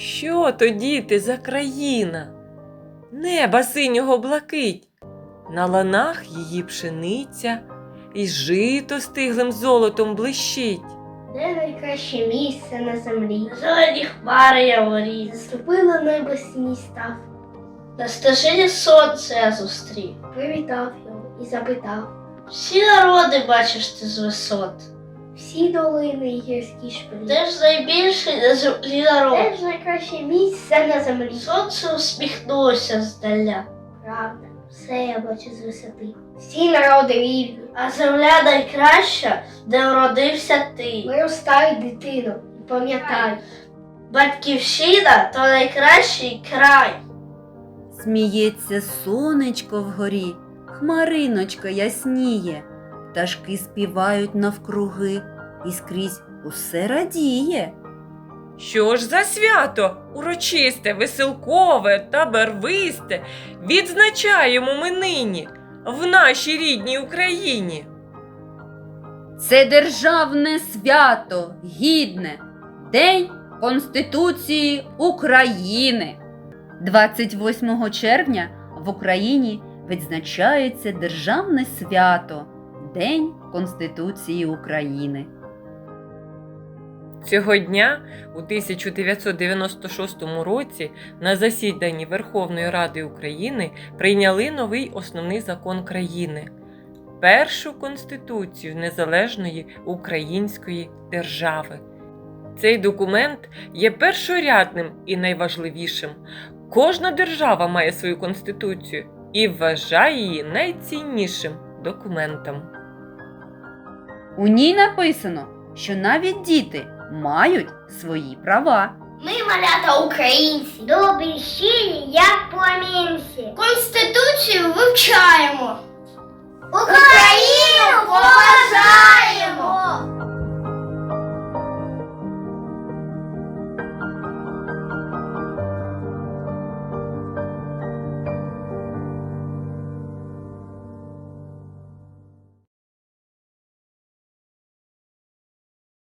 Що то, діти, за країна? Неба синього блакить, на ланах її пшениця, і жито стиглим золотом блищить. Де найкраще місце на землі? Зелені хмари яворі, Заступило небо синій став, на стежині сонце я зустрів. привітав його і запитав. Всі народи бачиш ти з висот. Всі долини і гірські шпилі. Де ж найбільший на землі народ? Де ж найкраще місце на землі? Сонце усміхнулося здаля, Правда, все я бачу з висоти. Всі народи рівні. а земля найкраща, де вродився ти. Виростай, дитино, і пам'ятай. Батьківщина то найкращий край. Сміється сонечко вгорі, хмариночка ясніє, пташки співають навкруги, і скрізь усе радіє. Що ж за свято урочисте, веселкове та барвисте відзначаємо ми нині в нашій рідній Україні? Це державне свято, гідне, День Конституції України. 28 червня в Україні відзначається державне свято День Конституції України. Цього дня у 1996 році на засіданні Верховної Ради України прийняли новий основний закон країни першу конституцію незалежної української держави. Цей документ є першорядним і найважливішим. Кожна держава має свою конституцію і вважає її найціннішим документом. У ній написано, що навіть діти мають свої права. Ми малята українці, добрі щирі, як помінці. Конституцію вивчаємо. Україна!